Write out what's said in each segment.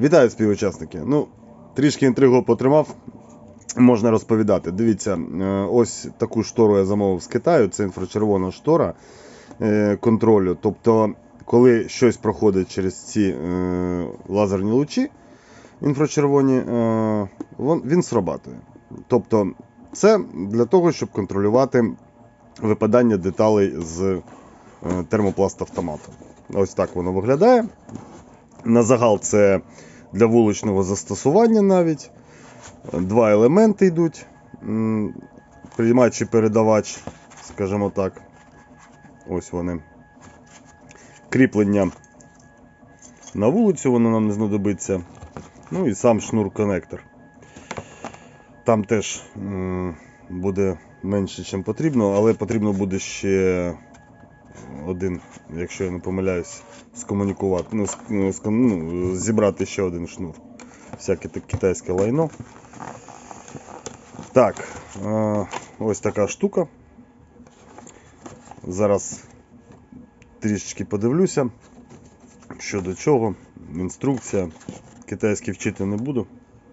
Вітаю співучасники. Ну, трішки інтригу потримав, можна розповідати. Дивіться, е, ось таку штору я замовив з Китаю. Це інфрачервона штора е, контролю. Тобто, коли щось проходить через ці е, лазерні лучі інфрачервоні, він срабатує. Тобто, це для того, щоб контролювати випадання деталей з термопласт автомату. Ось так воно виглядає. На загал це для вуличного застосування навіть. Два елементи йдуть. Приймач і передавач, скажімо так. Ось вони. Кріплення на вулицю, воно нам не знадобиться. Ну і сам шнур-конектор. Там теж буде менше, ніж потрібно, але потрібно буде ще один, якщо я не помиляюсь, скомунікувати, ну, ну, ском- ну, зібрати ще один шнур. Всяке так китайське лайно. Так, е, ось така штука. Зараз трішечки подивлюся, що до чого. Інструкція. Китайський вчити не буду.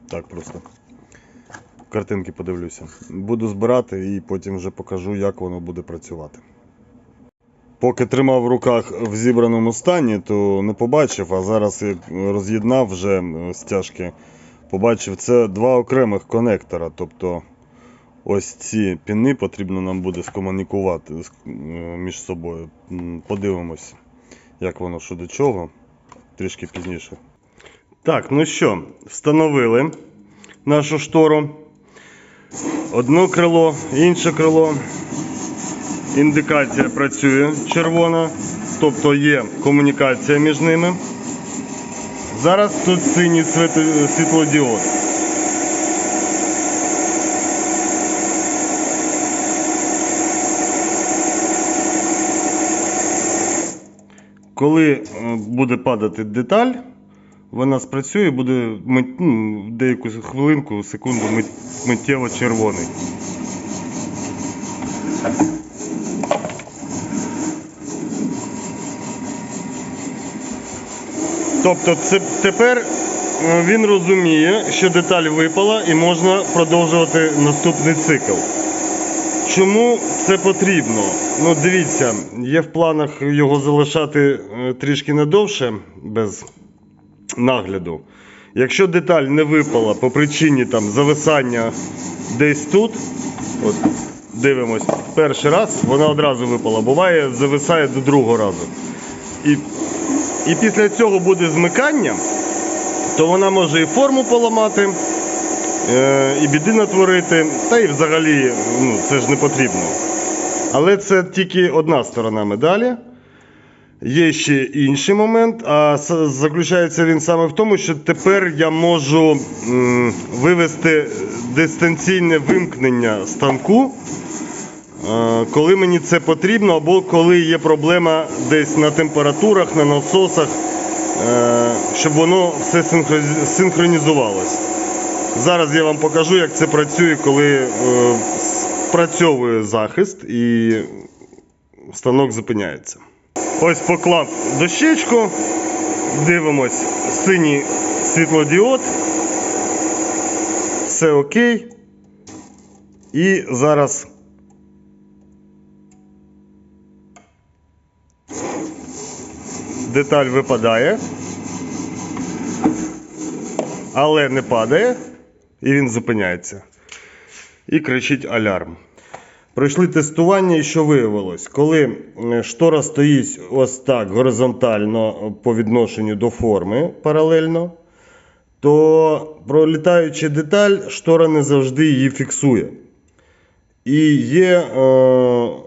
Так просто. Картинки подивлюся. Буду збирати і потім вже покажу, як воно буде працювати. Поки тримав в руках в зібраному стані, то не побачив, а зараз як роз'єднав вже стяжки, побачив, це два окремих конектора. Тобто ось ці піни потрібно нам буде скомунікувати е, між собою. Подивимось, як воно що до чого, трішки пізніше. Так, ну що, встановили нашу штору. Одно крило, інше крило. Індикація працює червона, тобто є комунікація між ними. Зараз тут синій світлодіод. Коли е, буде падати деталь, вона спрацює, буде ну, деяку хвилинку, секунду мит- миттєво червоний. Тобто це, тепер е, він розуміє, що деталь випала і можна продовжувати наступний цикл. Чому це потрібно? Ну, дивіться, є в планах його залишати е, трішки надовше без нагляду. Якщо деталь не випала по причині там, зависання десь тут, от дивимось, перший раз вона одразу випала. Буває, зависає до другого разу. І і після цього буде змикання, то вона може і форму поламати, е, і біди натворити, та і взагалі ну, це ж не потрібно. Але це тільки одна сторона медалі. Є ще інший момент, а заключається він саме в тому, що тепер я можу вивести дистанційне вимкнення станку, коли мені це потрібно, або коли є проблема десь на температурах, на насосах, е, щоб воно все синхронізувалось. Зараз я вам покажу, як це працює, коли е, спрацьовує захист і станок зупиняється. Ось поклав дощечку, дивимось синій світлодіод. Все окей. І зараз деталь випадає, але не падає, і він зупиняється. І кричить алярм. Пройшли тестування, і що виявилось? Коли е, штора стоїть ось так горизонтально по відношенню до форми паралельно, то пролітаючи деталь, штора не завжди її фіксує. І є е, е,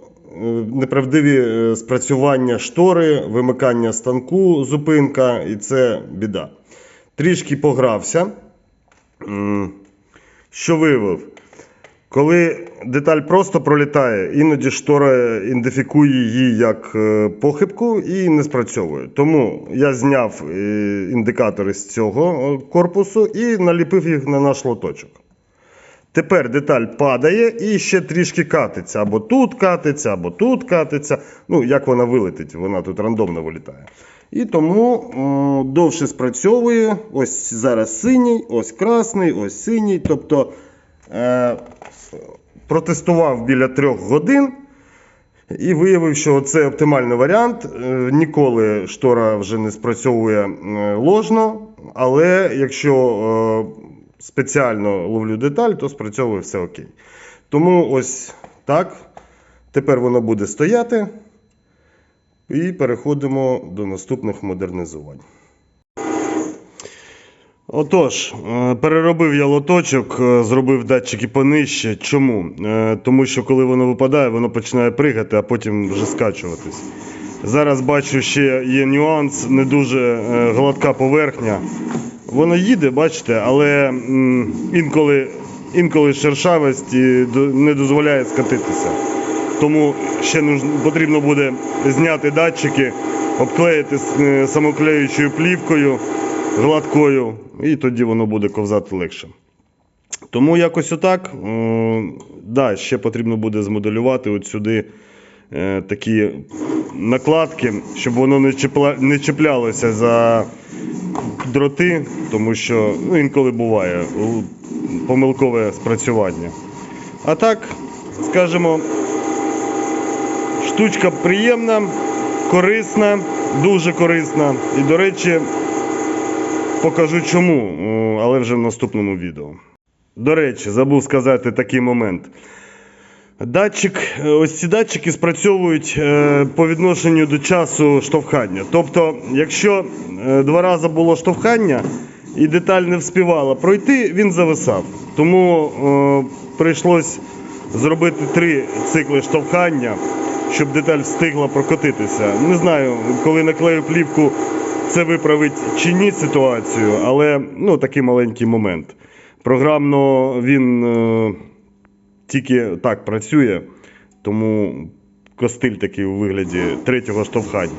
неправдиві е, спрацювання штори, вимикання станку, зупинка, і це біда. Трішки погрався. Що виявив? Коли деталь просто пролітає, іноді штора ідентифікує її як е, похибку і не спрацьовує. Тому я зняв е, індикатори з цього корпусу і наліпив їх на наш лоточок. Тепер деталь падає і ще трішки катиться. Або тут катиться, або тут катиться. Ну, як вона вилетить, вона тут рандомно вилітає. І тому о, довше спрацьовує. Ось зараз синій, ось красний, ось синій. Тобто е, протестував біля трьох годин. І виявив, що це оптимальний варіант. Е, Ніколи штора вже не спрацьовує е, ложно, але якщо е, спеціально ловлю деталь, то спрацьовує все окей. Тому ось так. Тепер воно буде стояти. І переходимо до наступних модернізувань. Отож, е, переробив я лоточок, е, зробив датчики понижче. Чому? Е, Тому що коли воно випадає, воно починає пригати, а потім вже скачуватись. Зараз бачу, ще є нюанс, не дуже гладка поверхня. Воно їде, бачите, але інколи, інколи шершавість до- не дозволяє скатитися. Тому ще потрібно буде зняти датчики, обклеїти е, самоклеючою плівкою гладкою, і тоді воно буде ковзати легше. Тому якось отак. Е, да, ще потрібно буде змоделювати от сюди е, такі накладки, щоб воно не чіплялося за дроти, тому що ну, інколи буває помилкове спрацювання. А так, скажімо, штучка приємна, корисна, дуже корисна. І, до речі, покажу чому, е, але вже в наступному відео. До речі, забув сказати такий момент. Датчик, е, ось ці датчики спрацьовують е, по відношенню до часу штовхання. Тобто, якщо е, два рази було штовхання і деталь не вспівала пройти, він зависав. Тому прийшлось зробити три цикли штовхання, щоб деталь встигла прокотитися. Не знаю, коли наклею плівку, це виправить чи ні ситуацію, але ну, такий маленький момент. Програмно він. Тільки так працює, тому костиль такий у вигляді третього штовхання.